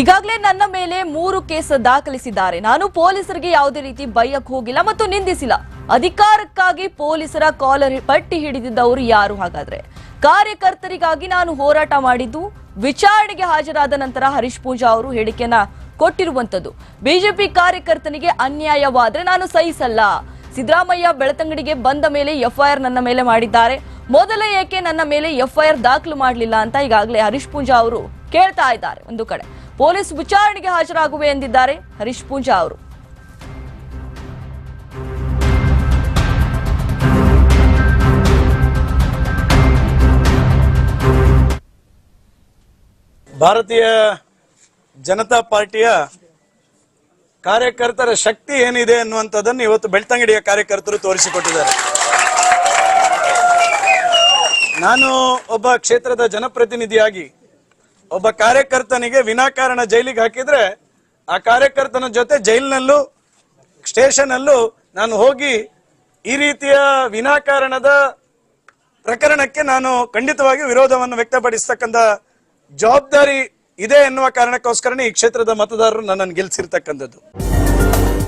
ಈಗಾಗಲೇ ನನ್ನ ಮೇಲೆ ಮೂರು ಕೇಸ್ ದಾಖಲಿಸಿದ್ದಾರೆ. ನಾನು ಪೊಲೀಸರಿಗೆ ಯಾವುದೇ ರೀತಿ ಬೈಯಕ್ ಹೋಗಿಲ್ಲ ಮತ್ತು ನಿಂದಿಸಿಲ್ಲ. ಅಧಿಕಾರಕ್ಕಾಗಿ ಪೊಲೀಸರ ಕಾಲರ್ ಪಟ್ಟಿ ಹಿಡಿದಿದ್ದವರು ಯಾರು ಹಾಗಾದ್ರೆ? ಕಾರ್ಯಕರ್ತರಿಗಾಗಿ ನಾನು ಹೋರಾಟ ಮಾಡಿದ್ದು, ವಿಚಾರಣೆಗೆ ಹಾಜರಾದ ನಂತರ ಹರೀಶ್ ಪೂಜಾ ಅವರು ಹೇಳಿಕೆಯನ್ನ ಕೊಟ್ಟಿರುವಂತದ್ದು ಬಿಜೆಪಿ ಕಾರ್ಯಕರ್ತನಿಗೆ ಅನ್ಯಾಯವಾದ್ರೆ ನಾನು ಸಹಿಸಲ್ಲ. ಸಿದ್ದರಾಮಯ್ಯ ಬೆಳತಂಗಡಿಗೆ ಬಂದ ಮೇಲೆ ಎಫ್ಐಆರ್ ನನ್ನ ಮೇಲೆ ಮಾಡಿದ್ದಾರೆ. ಮೊದಲೇ ಏಕೆ ನನ್ನ ಮೇಲೆ ಎಫ್ಐಆರ್ ದಾಖಲು ಮಾಡಲಿಲ್ಲ ಅಂತ ಈಗಾಗಲೇ ಹರೀಶ್ ಪೂಂಜಾ ಅವರು ಕೇಳ್ತಾ ಇದ್ದಾರೆ. ಒಂದು ಕಡೆ ಪೊಲೀಸ್ ವಿಚಾರಣೆಗೆ ಹಾಜರಾಗುವೆ ಎಂದಿದ್ದಾರೆ ಹರೀಶ್ ಪೂಂಜಾ ಅವರು. ಭಾರತೀಯ ಜನತಾ ಪಾರ್ಟಿಯ ಕಾರ್ಯಕರ್ತರ ಶಕ್ತಿ ಏನಿದೆ ಅನ್ನುವಂಥದ್ದನ್ನು ಇವತ್ತು ಬೆಳ್ತಂಗಡಿಯ ಕಾರ್ಯಕರ್ತರು ತೋರಿಸಿಕೊಟ್ಟಿದ್ದಾರೆ. ನಾನು ಒಬ್ಬ ಕ್ಷೇತ್ರದ ಜನಪ್ರತಿನಿಧಿಯಾಗಿ ಒಬ್ಬ ಕಾರ್ಯಕರ್ತನಿಗೆ ವಿನಾಕಾರಣ ಜೈಲಿಗೆ ಹಾಕಿದ್ರೆ ಆ ಕಾರ್ಯಕರ್ತನ ಜೊತೆ ಜೈಲಿನಲ್ಲೂ ಸ್ಟೇಷನ್ ಅಲ್ಲೂ ನಾನು ಹೋಗಿ ಈ ರೀತಿಯ ವಿನಾಕಾರಣದ ಪ್ರಕರಣಕ್ಕೆ ನಾನು ಖಂಡಿತವಾಗಿ ವಿರೋಧವನ್ನು ವ್ಯಕ್ತಪಡಿಸ್ತಕ್ಕಂಥ ಜವಾಬ್ದಾರಿ ಇದೆ ಎನ್ನುವ ಕಾರಣಕ್ಕೋಸ್ಕರನೇ ಈ ಕ್ಷೇತ್ರದ ಮತದಾರರು ನನ್ನನ್ನು ಗೆಲ್ಸಿರ್ತಕ್ಕಂಥದ್ದು.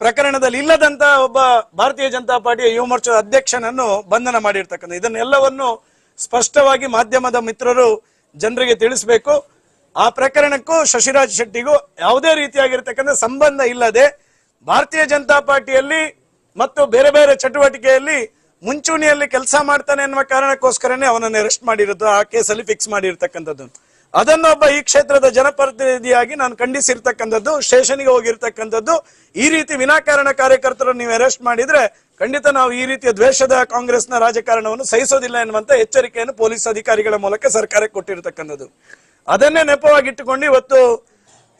ಪ್ರಕರಣದಲ್ಲಿ ಇಲ್ಲದಂತ ಒಬ್ಬ ಭಾರತೀಯ ಜನತಾ ಪಾರ್ಟಿಯ ಯುವ ಮೋರ್ಚಾದ ಅಧ್ಯಕ್ಷನನ್ನು ಬಂಧನ ಮಾಡಿರ್ತಕ್ಕಂಥ ಇದನ್ನೆಲ್ಲವನ್ನು ಸ್ಪಷ್ಟವಾಗಿ ಮಾಧ್ಯಮದ ಮಿತ್ರರು ಜನರಿಗೆ ತಿಳಿಸಬೇಕು. ಆ ಪ್ರಕರಣಕ್ಕೂ ಶಶಿರಾಜ್ ಶೆಟ್ಟಿಗೂ ಯಾವುದೇ ರೀತಿಯಾಗಿರ್ತಕ್ಕಂಥ ಸಂಬಂಧ ಇಲ್ಲದೆ ಭಾರತೀಯ ಜನತಾ ಪಾರ್ಟಿಯಲ್ಲಿ ಮತ್ತು ಬೇರೆ ಬೇರೆ ಚಟುವಟಿಕೆಯಲ್ಲಿ ಮುಂಚೂಣಿಯಲ್ಲಿ ಕೆಲಸ ಮಾಡ್ತಾನೆ ಎನ್ನುವ ಕಾರಣಕ್ಕೋಸ್ಕರನೇ ಅವನನ್ನು ಅರೆಸ್ಟ್ ಮಾಡಿರೋದು, ಆ ಕೇಸಲ್ಲಿ ಫಿಕ್ಸ್ ಮಾಡಿರ್ತಕ್ಕಂಥದ್ದು. ಅದನ್ನೊಬ್ಬ ಈ ಕ್ಷೇತ್ರದ ಜನಪ್ರತಿನಿಧಿಯಾಗಿ ನಾನು ಖಂಡಿಸಿರ್ತಕ್ಕಂಥದ್ದು, ಸ್ಟೇಷನ್ಗೆ ಹೋಗಿರ್ತಕ್ಕಂಥದ್ದು, ಈ ರೀತಿ ವಿನಾಕಾರಣ ಕಾರ್ಯಕರ್ತರನ್ನು ನೀವು ಅರೆಸ್ಟ್ ಮಾಡಿದ್ರೆ ಖಂಡಿತ ನಾವು ಈ ರೀತಿಯ ದ್ವೇಷದ ಕಾಂಗ್ರೆಸ್ನ ರಾಜಕಾರಣವನ್ನು ಸಹಿಸೋದಿಲ್ಲ ಎನ್ನುವಂತ ಎಚ್ಚರಿಕೆಯನ್ನು ಪೊಲೀಸ್ ಅಧಿಕಾರಿಗಳ ಮೂಲಕ ಸರ್ಕಾರಕ್ಕೆ ಕೊಟ್ಟಿರತಕ್ಕಂಥದ್ದು. ಅದನ್ನೇ ನೆಪವಾಗಿಟ್ಟುಕೊಂಡು ಇವತ್ತು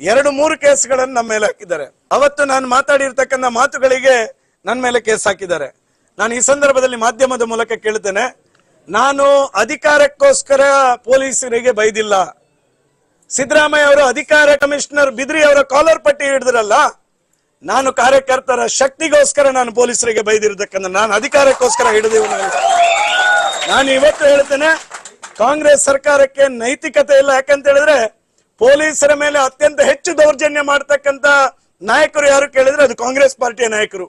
ಎರಡು, ಮೂರು ಕೇಸ್ಗಳನ್ನು ನಮ್ಮ ಮೇಲೆ ಹಾಕಿದ್ದಾರೆ. ಅವತ್ತು ನಾನು ಮಾತಾಡಿರ್ತಕ್ಕಂಥ ಮಾತುಗಳಿಗೆ ನನ್ನ ಮೇಲೆ ಕೇಸ್ ಹಾಕಿದ್ದಾರೆ. ನಾನು ಈ ಸಂದರ್ಭದಲ್ಲಿ ಮಾಧ್ಯಮದ ಮೂಲಕ ಕೇಳ್ತೇನೆ. ನಾನು ಅಧಿಕಾರಕ್ಕೋಸ್ಕರ ಪೊಲೀಸರಿಗೆ ಬೈದಿಲ್ಲ. ಸಿದ್ದರಾಮಯ್ಯ ಅವರು ಅಧಿಕಾರ ಕಮಿಷನರ್ ಬಿದ್ರಿ ಅವರ ಕಾಲರ್ ಪಟ್ಟಿ ಹಿಡಿದ್ರಲ್ಲ, ನಾನು ಕಾರ್ಯಕರ್ತರ ಶಕ್ತಿಗೋಸ್ಕರ ನಾನು ಪೊಲೀಸರಿಗೆ ಬೈದಿರತಕ್ಕಂಥ ನಾನು ಅಧಿಕಾರಕ್ಕೋಸ್ಕರ ಹಿಡಿದಿವನಲ್ಲ ನಾನು ಇವತ್ತು ಹೇಳ್ತೇನೆ, ಕಾಂಗ್ರೆಸ್ ಸರ್ಕಾರಕ್ಕೆ ನೈತಿಕತೆ ಇಲ್ಲ. ಯಾಕಂತ ಹೇಳಿದ್ರೆ, ಪೊಲೀಸರ ಮೇಲೆ ಅತ್ಯಂತ ಹೆಚ್ಚು ದೌರ್ಜನ್ಯ ಮಾಡ್ತಕ್ಕಂತ ನಾಯಕರು ಯಾರು ಕೇಳಿದ್ರೆ ಅದು ಕಾಂಗ್ರೆಸ್ ಪಾರ್ಟಿಯ ನಾಯಕರು.